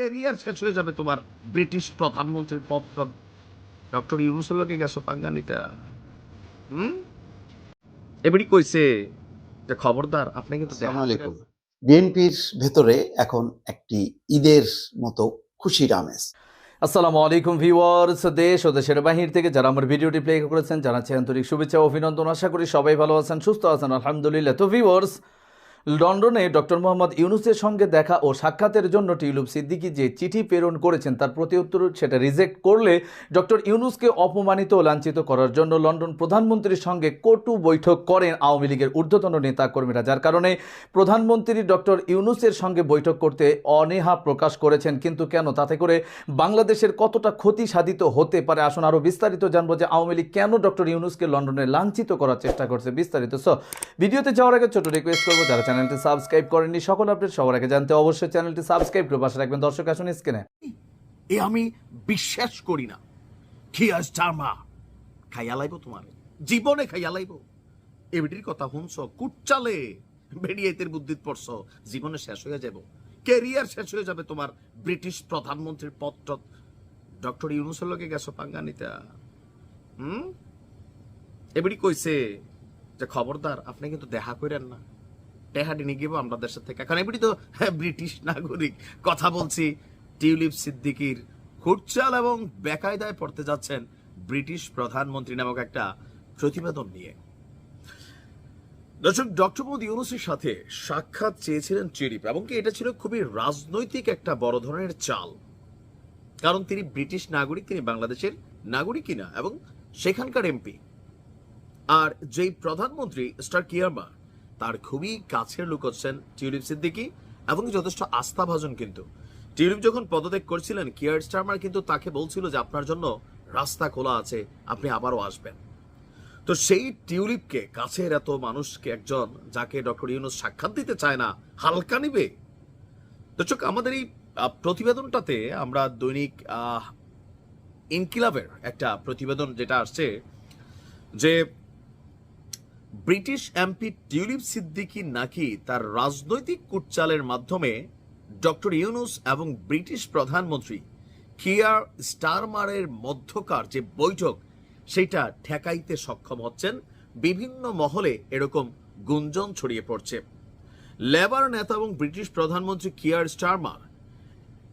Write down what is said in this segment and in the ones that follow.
Career শেষ হয়ে যাবে তোমার ব্রিটিশ প্রধানমন্ত্রীর পদ ডক্টর ইউনুসের গেছো পাঙ্গানিটা হুম? এবারই কইছে যে খবরদার আপনি কিন্তু আসসালামু আলাইকুম। বিএনপির ভেতরে এখন একটি ঈদের মতো খুশির আমেজ। আসসালামু আলাইকুম ভিউয়ার্স দেশ ও দেশের বাহির থেকে যারা আমার ভিডিওটি প্লে করেছেন জানাচ্ছি আন্তরিক শুভেচ্ছা ও অভিনন্দন। আশা করি সবাই ভালো আছেন সুস্থ আছেন আলহামদুলিল্লাহ। তো ভিউয়ার্স লন্ডনে ডক্টর মোহাম্মদ ইউনুসের সঙ্গে দেখা ও সাক্ষাতের জন্য টিউলুপ সিদ্দিকি যে চিঠি প্রেরণ করেছেন, তার প্রতি উত্তর সেটা রিজেক্ট করলে ডক্টর ইউনুসকে অপমানিত ও লাঞ্ছিত করার জন্য লন্ডন প্রধানমন্ত্রীর সঙ্গে কটু বৈঠক করেন আওয়ামী লীগের ঊর্ধ্বতন নেতা কর্মীরা, যার কারণে প্রধানমন্ত্রী ডক্টর ইউনুসের সঙ্গে বৈঠক করতে অনীহা প্রকাশ করেছেন। কিন্তু কেন? তাতে করে বাংলাদেশের কতটা ক্ষতি সাধিত হতে পারে? আসুন আরও বিস্তারিত জানব যে আওয়ামী লীগ কেন ডক্টর ইউনুসকে লন্ডনে লাঞ্ছিত করার চেষ্টা করছে বিস্তারিত। সো ভিডিওতে যাওয়ার আগে ছোট রিকোয়েস্ট করব, যারা চ্যানেলটি সাবস্ক্রাইব করেননি, সকল আপডেট সবার আগে জানতে অবশ্যই চ্যানেলটি সাবস্ক্রাইব করে পাশে রাখবেন। দর্শক, আসুন স্ক্রিনে। এ আমি বিশ্বাস করি না। খিয়া স্টারমা খাইয়া লাইব তোমার? জীবনে খাইয়া লাইব এবিটির কথা শুনছ? কুটচালে বেরিয়েতের বুদ্ধিত পড়ছ। জীবনে শেষ হয়ে যাব। ক্যারিয়ার শেষ হয়ে যাবে তোমার ব্রিটিশ প্রধানমন্ত্রীর পদ ডক্টর ইউনুসের লগে গেছো পাঙ্গানিতা? হুম? এবিটি কইছে যে, খবরদার, আপনি কিন্তু দেখা করেন না। টেহাটি নিয়ে গিয়ে আমরা দেশের থেকে। কারণ এবিটি তো ব্রিটিশ নাগরিক, কথা বলছি। টিউলিপ সিদ্দিকির খুরচাল এবং বেকায়দায় পড়তে যাচ্ছেন ব্রিটিশ প্রধানমন্ত্রী নামক একটা প্রতিবেদন নিয়ে। দর্শক, ডক্টর মোদী ইউনুসের সাথে সাক্ষাৎ চেয়েছিলেন টিউলিপ, এবং কি এটা ছিল খুবই রাজনৈতিক একটা বড় ধরনের চাল। কারণ তিনি ব্রিটিশ নাগরিক, তিনি বাংলাদেশের নাগরিক কিনা, এবং সেখানকার এমপি। আর যেই প্রধানমন্ত্রী, স্টার কিয়ারমা তার খুবই কাছের লোক হচ্ছেন টিউলিপ সিদ্দিকি এবং যথেষ্ট আস্থাভাজন কিন্তু। টিউলিপ যখন পদত্যাগ করছিলেন কিয়ার স্টারমার কিন্তু তাকে বলছিল যে, আপনার জন্য রাস্তা খোলা আছে, আপনি আবারও আসবেন। তো সেই টিউলিপকে, কাছের এত মানুষকে একজন, যাকে ডক্টর ইউনুস সাক্ষাৎ দিতে চায় না, হালকা নিবে? দর্শক, আমাদের এই প্রতিবেদনটাতে আমরা দৈনিক ইনকিলাবের একটা প্রতিবেদন যেটা আসছে যে ব্রিটিশ এমপি টিউলিপ সিদ্দিকি নাকি তার রাজনৈতিক কুটচালের মাধ্যমে ডক্টর ইউনুস এবং ব্রিটিশ প্রধানমন্ত্রী কিয়ার স্টারমারের মধ্যকার যে বৈঠক, সেটা ঠেকাইতে সক্ষম হচ্ছেন, বিভিন্ন মহলে এরকম গুঞ্জন ছড়িয়ে পড়ছে। লেবার নেতা এবং ব্রিটিশ প্রধানমন্ত্রী কিয়ার স্টারমার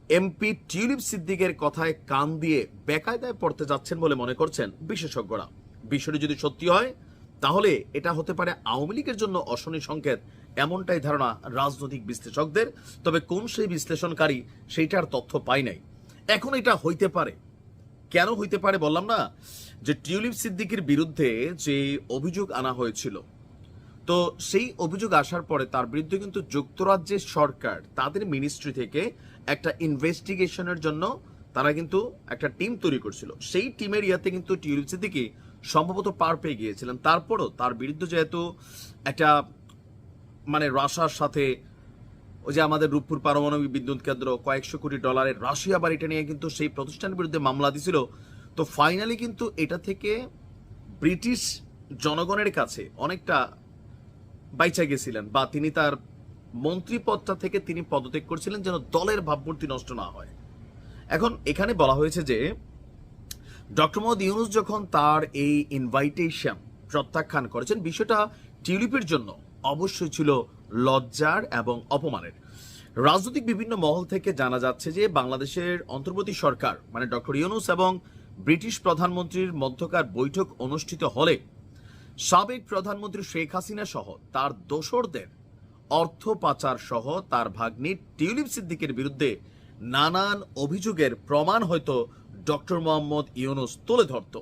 এমপি টিউলিপ সিদ্দিকের কথায় কান দিয়ে বেকায়দায় পড়তে যাচ্ছেন বলে মনে করছেন বিশেষজ্ঞরা। বিষয়টি যদি সত্যি হয় তাহলে এটা হতে পারে আওয়ামী লীগের জন্য অশনি সংকেত, এমনটাই ধারণা রাজনৈতিক বিশ্লেষকদের। তবে কোন সেই বিশ্লেষণকারী, সেইটার তথ্য পাই নাই। এখন এটা হইতে পারে। কেন হইতে পারে বললাম না? যে টিউলিপ সিদ্দিকির বিরুদ্ধে যে অভিযোগ আনা হয়েছিল, তো সেই অভিযোগ আসার পরে তার বিরুদ্ধে কিন্তু যুক্তরাজ্যের সরকার, তাদের মিনিস্ট্রি থেকে একটা ইনভেস্টিগেশনের জন্য তারা কিন্তু একটা টিম তৈরি করছিল। সেই টিমের ইয়াতে কিন্তু টিউলিপ সিদ্দিকি সম্ভবত পার পেয়ে গিয়েছিলেন। তারপরও তার বিরুদ্ধে যেহেতু একটা মানে রাশার সাথে ওই যে আমাদের রূপপুর পারমাণবিক বিদ্যুৎ কেন্দ্র কয়েকশো কোটি ডলারের রাশিয়া বাড়িটা নিয়ে কিন্তু সেই প্রতিষ্ঠানের বিরুদ্ধে মামলা দিছিল। তো ফাইনালি কিন্তু এটা থেকে ব্রিটিশ জনগণের কাছে অনেকটা বাইচা গেছিলেন বা তিনি তার মন্ত্রী পদটা থেকে তিনি পদত্যাগ করছিলেন যেন দলের ভাবমূর্তি নষ্ট না হয়। এখন এখানে বলা হয়েছে যে ডক্টর মোহাম্মদ ইউনুস যখন তার এই ইনভাইটেশন প্রত্যাখ্যান করেছেন, বিষয়টা টিউলিপের জন্য অবশ্যই ছিল লজ্জার এবং অপমানের। রাজনৈতিক বিভিন্ন মহল থেকে জানা যাচ্ছে যে বাংলাদেশের অন্তর্বর্তী সরকার মানে ডক্টর ইউনুস এবং ব্রিটিশ প্রধানমন্ত্রীর মধ্যকার বৈঠক অনুষ্ঠিত হলে সাবেক প্রধানমন্ত্রী শেখ হাসিনা সহ তার দোসরদের অর্থ পাচার সহ তার ভাগ্নি টিউলিপ সিদ্দিকের বিরুদ্ধে নানান অভিযোগের প্রমাণ হয়তো ডক্টর মোহাম্মদ ইউনুস তুলে ধরত।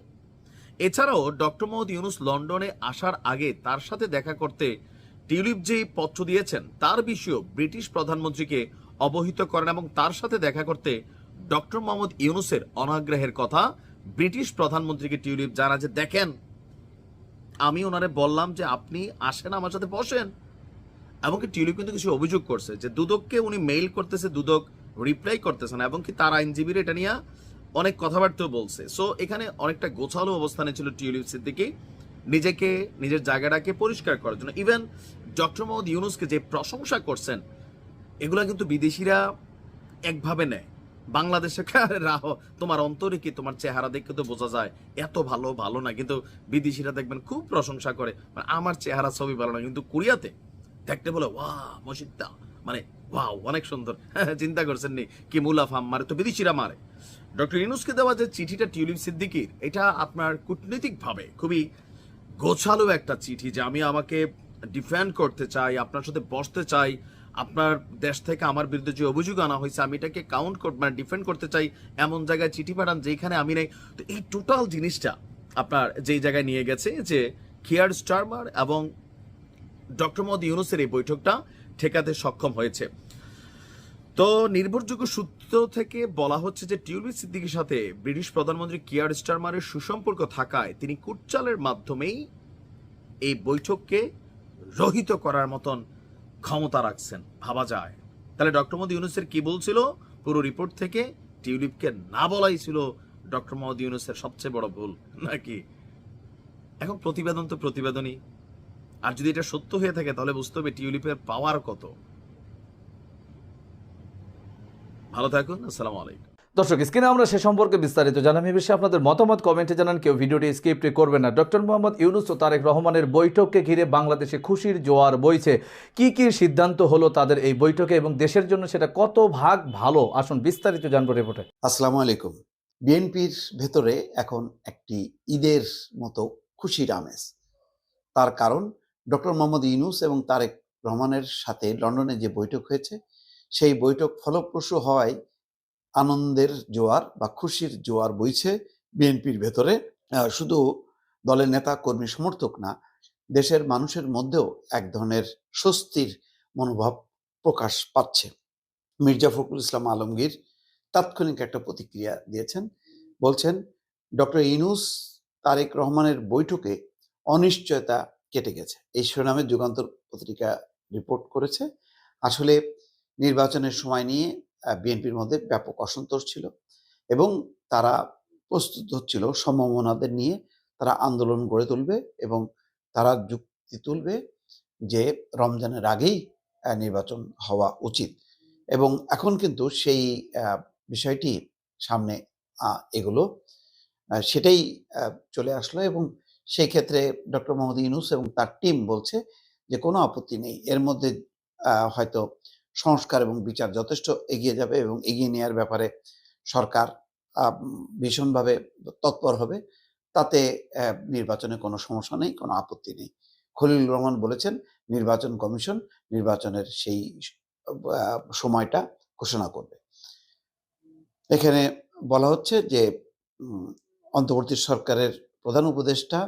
এছাড়াও ডক্টর মোহাম্মদ ইউনুস লন্ডনে আসার আগে তার সাথে দেখা করতে টিউলিপ যেই পত্র দিয়েছেন, তার বিষয়েও ব্রিটিশ প্রধানমন্ত্রীকে অবহিত করেন এবং তার সাথে দেখা করতে ডক্টর মোহাম্মদ ইউনুসের অনাগ্রহের কথা ব্রিটিশ প্রধানমন্ত্রীকে টিউলিপ জানা যে, দেখেন, আমি ওনারে বললাম যে আপনি আসেন, আমার সাথে বসেন। এমনকি টিউলিপ কিন্তু কিছু অভিযোগ করছে যে, দুদককে উনি মেইল করতেছে, দুদক রিপ্লাই করতেছে না এবং কি তার আইনজীবীর এটা নিয়ে অনেক কথাবার্তাও বলছে। সো এখানে অনেকটা গোছালো অবস্থানে ছিল টিউলিপ সিদ্দিকি। নিজেকে, নিজের জায়গাটাকে পরিষ্কার করার জন্য। ইভেন ডক্টর মোহাম্মদ ইউনুসকে যে প্রশংসা করছেন, এগুলা কিন্তু বিদেশিরা একভাবে নেয়। বাংলাদেশে রাহো, তোমার অন্তরে কি, তোমার চেহারা দেখে তো বোঝা যায়, এত ভালো ভালো না। কিন্তু বিদেশিরা দেখবেন খুব প্রশংসা করে। মানে আমার চেহারা ছবি ভালো না, কিন্তু কোরিয়াতে দেখতে বলে ওয়া মসজিদটা। মানে ওয়াও, অনেক সুন্দর। চিন্তা করছেন নি, কি মুলাফাম মারে? তো বিদেশিরা মারে। ডক্টর ইউনুসকে দেওয়া যে চিঠিটা টিউলিপ সিদ্দিকির, এটা আপনার কূটনৈতিকভাবে খুবই গোছালো একটা চিঠি যে আমি আমাকে ডিফেন্ড করতে চাই, আপনার সাথে বসতে চাই, আপনার দেশ থেকে আমার বিরুদ্ধে যে অভিযোগ আনা হয়েছে, আমি এটাকে কাউন্ট মানে ডিফেন্ড করতে চাই, এমন জায়গায় চিঠি পাঠান যেখানে আমি নেই। তো এই টোটাল জিনিসটা আপনার যেই জায়গায় নিয়ে গেছে যে কিয়ার স্টারমার এবং ডক্টর মোহাম্মদ ইউনুসের এই বৈঠকটা ঠেকাতে সক্ষম হয়েছে। তো নির্ভরযোগ্য সূত্র থেকে বলা হচ্ছে যে টিউলিপ সিদ্দিকির সাথে ব্রিটিশ প্রধানমন্ত্রী কিয়ার স্টারমারের সুসম্পর্ক থাকায় তিনি কুটচালের মাধ্যমেই এই বৈঠককে রহিত করার মতন ক্ষমতা রাখছেন। ভাবা যায়। তাহলে ডক্টর মোহাম্মদ ইউনুসের কি বলছিল পুরো রিপোর্ট থেকে টিউলিপকে না বলাই ছিল ডক্টর মোহাম্মদ ইউনুসের সবচেয়ে বড় ভুল, নাকি? এখন প্রতিবেদন তো প্রতিবেদনই। আর যদি এটা সত্য হয়ে থাকে, তাহলে বুঝতে হবে টিউলিপের পাওয়ার কত। ভালো থাকুন আসসালামু আলাইকুম। দর্শক স্ক্রিনে আমরা সে সম্পর্কে বিস্তারিত জানাম এ বিষয়ে আপনাদের মতামত কমেন্টে জানান কেউ ভিডিওটি স্কিপ করবেন না। ডক্টর মোহাম্মদ ইউনুস ও তারেক রহমানের বৈঠককে ঘিরে বাংলাদেশে খুশির জোয়ার বইছে। কি কি সিদ্ধান্ত হলো তাদের এই বৈঠকে এবং দেশের জন্য সেটা কত ভাগ ভালো? আসুন বিস্তারিত জানব রিপোর্টে। আসসালামু আলাইকুম। বিএনপির ভেতরে এখন একটি ঈদের মতো খুশির আমেজ। তার কারণ ডক্টর মোহাম্মদ ইউনুস এবং তারেক রহমানের সাথে লন্ডনে যে বৈঠক হয়েছে সেই বৈঠক ফলপ্রসূ হওয়ায় আনন্দের জোয়ার বা খুশির জোয়ার বইছে বিএনপির ভেতরে। শুধু দলের নেতা, কর্মী, সমর্থক না, দেশের মানুষের মধ্যেও এক ধরনের স্বস্তির মনোভাব প্রকাশ পাচ্ছে। মির্জা ফখরুল ইসলাম আলমগীর তাৎক্ষণিক একটা প্রতিক্রিয়া দিয়েছেন। বলছেন, ডক্টর ইনুস তারেক রহমানের বৈঠকে অনিশ্চয়তা কেটে গেছে। এই শিরোনামে যুগান্তর পত্রিকা রিপোর্ট করেছে। আসলে নির্বাচনের সময় নিয়ে বিএনপির মধ্যে ব্যাপক অসন্তোষ ছিল এবং তারা প্রস্তুত হচ্ছিল সম্ভাবনাদের নিয়ে তারা আন্দোলন গড়ে তুলবে এবং তারা যুক্তি তুলবে যে রমজানের আগেই নির্বাচন হওয়া উচিত। এবং এখন কিন্তু সেই বিষয়টি সামনে এগুলো সেটাই চলে আসলো এবং সেই ক্ষেত্রে ডক্টর মোহাম্মদ ইউনুস এবং তার টিম বলছে যে কোনো আপত্তি নেই। এর মধ্যে হয়তো সংস্কার এবং বিচার যথেষ্ট এগিয়ে যাবে এবং এগিয়ে নেওয়ার ব্যাপারে সরকার ভীষণভাবে তৎপর হবে। তাতে নির্বাচনে কোনো সমস্যা নেই, কোনো আপত্তি নেই। খলিল রহমান বলেছেন, নির্বাচন কমিশন নির্বাচনের সেই সময়টা ঘোষণা করবে। এখানে বলা হচ্ছে যে অন্তর্বর্তী সরকারের প্রধান উপদেষ্টা,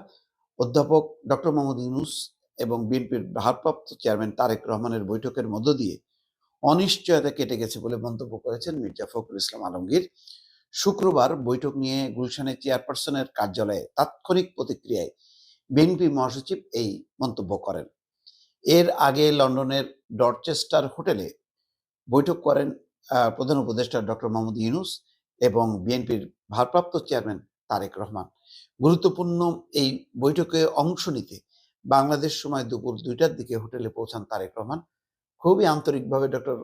অধ্যাপক ডক্টর মোহাম্মদ ইউনুস এবং বিএনপির ভারপ্রাপ্ত চেয়ারম্যান তারেক রহমানের বৈঠকের মধ্য দিয়ে অনিশ্চয়তা কেটে গেছে বলে মন্তব্য করেছেন মির্জা ফখরুল ইসলাম আলমগীর। শুক্রবার বৈঠক নিয়ে গুলশানের চেয়ারপারসনের কার্যালয়ে তাৎক্ষণিক প্রতিক্রিয়ায় বিএনপি মহাসচিব এই মন্তব্য করেন। এর আগে লন্ডনের ডরচেস্টার হোটেলে বৈঠক করেন প্রধান উপদেষ্টা ডক্টর মোহাম্মদ ইউনুস এবং বিএনপির ভারপ্রাপ্ত চেয়ারম্যান তারেক রহমান। গুরুত্বপূর্ণ এই বৈঠকে অংশ নিতে বাংলাদেশ সময় দুপুর দুইটার দিকে হোটেলে পৌঁছান তারেক রহমান। খুবই আন্তরিকভাবে ডক্টর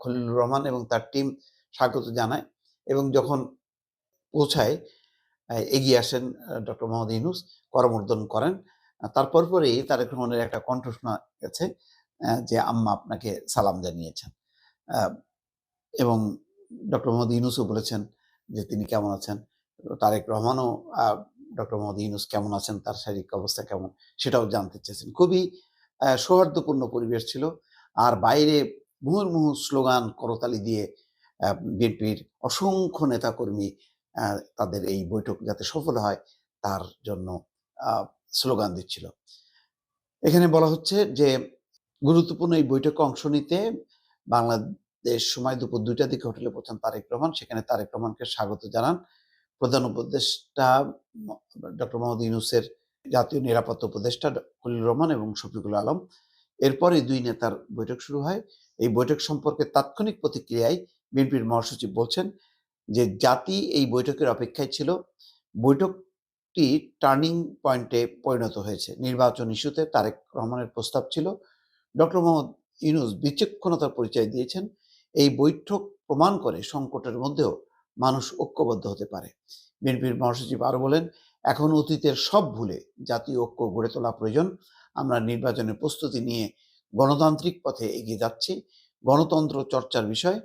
খলিলুর রহমান এবং তার টিম স্বাগত জানায় এবং যখন পৌঁছায় এগিয়ে আসেন ডক্টর মোহাম্মদ ইউনুস করমর্দন করেন। তারপর পরেই তারেক রহমানের একটা কণ্ঠ গেছে যে আম্মা আপনাকে সালাম জানিয়েছেন। এবং ডক্টর মোহাম্মদ ইউনুসও বলেছেন যে তিনি কেমন আছেন? তারেক রহমানও ডক্টর মোহাম্মদ ইউনুস কেমন আছেন? তার শারীরিক অবস্থা কেমন? সেটাও জানতে চেয়েছেন। খুবই সৌহার্দ্যপূর্ণ পরিবেশ ছিল। আর বাইরে মুহুর্মুহু স্লোগান করতালি দিয়ে বিএনপির অসংখ্য নেতাকর্মী তাদের এই বৈঠক যাতে সফল হয়, তার জন্য স্লোগান দিচ্ছিল। এখানে বলা হচ্ছে যে, গুরুত্বপূর্ণ এই বৈঠকে অংশ নিতে বাংলাদেশ সময় দুপুর দুইটার দিকে হোটেলে পৌঁছান তারেক রহমান। সেখানে তারেক রহমানকে স্বাগত জানান প্রধান উপদেষ্টা ডক্টর মোহাম্মদ ইউনুসের জাতীয় নিরাপত্তা উপদেষ্টা খলিল রহমান এবং শফিকুল আলম। এরপরে দুই নেতার বৈঠক শুরু হয়। এই বৈঠক সম্পর্কে তাৎক্ষণিক প্রতিক্রিয়ায় বিএনপির মহাসচিব বলছেন যে, জাতি এই বৈঠকের অপেক্ষায় ছিল। বৈঠকটি টার্নিং পয়েন্টে পরিণত হয়েছে। নির্বাচন ইস্যুতে তারেক রহমানের প্রস্তাব ছিল। ডক্টর মোহাম্মদ ইউনুস বিচক্ষণতার পরিচয় দিয়েছেন। এই বৈঠক প্রমাণ করে সংকটের মধ্যেও মানুষ ঐক্যবদ্ধ হতে পারে। বিএনপির মহাসচিব আরও বলেন, এখন অতীতের সব ভুলে জাতীয় ঐক্য গড়ে তোলা প্রয়োজন। আমরা নির্বাচনের প্রস্তুতি নিয়ে গণতান্ত্রিক পথে এগিয়ে যাচ্ছি। গণতন্ত্র চর্চার বিষয়,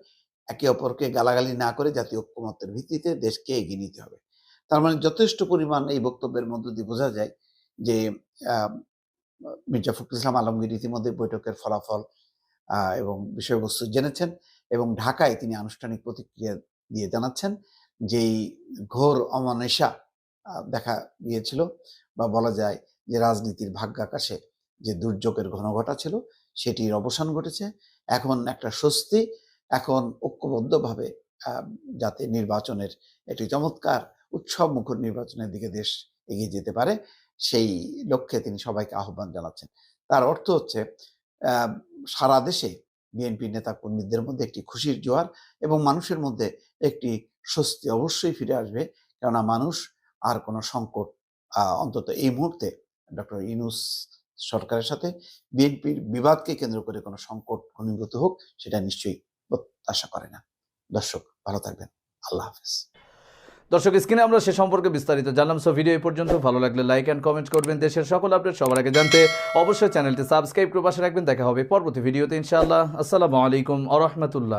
একে অপরকে গালাগালি না করে জাতীয় ঐক্যমত্যের ভিত্তিতে দেশকে এগিয়ে নিতে হবে। তার মানে যথেষ্ট পরিমাণ এই বক্তব্যের মধ্য দিয়ে বোঝা যায় যে মির্জা ফখরুল ইসলাম আলমগীর ইতিমধ্যে বৈঠকের ফলাফল এবং বিষয়বস্তু জেনেছেন এবং ঢাকায় তিনি আনুষ্ঠানিক প্রতিক্রিয়া দিয়ে জানাচ্ছেন যেই ঘোর অমানেশা দেখা গিয়েছিল বা বলা যায় যে রাজনীতির ভাগ্যাকাশে যে দুর্যোগের ঘনঘটা ছিল, সেটির অবসান ঘটেছে। এখন একটা স্বস্তি, এখন ঐক্যবদ্ধভাবে যাতে নির্বাচনের একটি চমৎকার উৎসব মুখর নির্বাচনের দিকে দেশ এগিয়ে যেতে পারে, সেই লক্ষ্যে তিনি সবাইকে আহ্বান জানাচ্ছেন। তার অর্থ হচ্ছে সারা দেশে বিএনপি নেতা কর্মীদের মধ্যে একটি খুশির জোয়ার এবং মানুষের মধ্যে একটি স্বস্তি অবশ্যই ফিরে আসবে। কেননা মানুষ আর কোনো সংকট অন্তত এই মুহূর্তে ডক্টর ইনুস সরকারের সাথে বিএনপির বিবাদকে কেন্দ্র করে কোনো সংকট ঘনীভূত হোক, সেটা নিশ্চয়ই প্রত্যাশা করে না। দর্শক, ভালো থাকবেন। আল্লাহ হাফেজ। দর্শক, স্ক্রিনে আমরা সে সম্পর্কে বিস্তারিত জানলাম সো ভিডিও এই পর্যন্ত। ভালো লাগলে লাইক অ্যান্ড কমেন্ট করবেন। দেশের সকল আপডেট সবার আগে জানতে অবশ্যই চ্যানেলটি সাবস্ক্রাইব করে পাশে রাখবেন। দেখা হবে পরবর্তী ভিডিওতে ইনশাআল্লাহ। আসসালামু আলাইকুম আ রহমতুল্লাহ।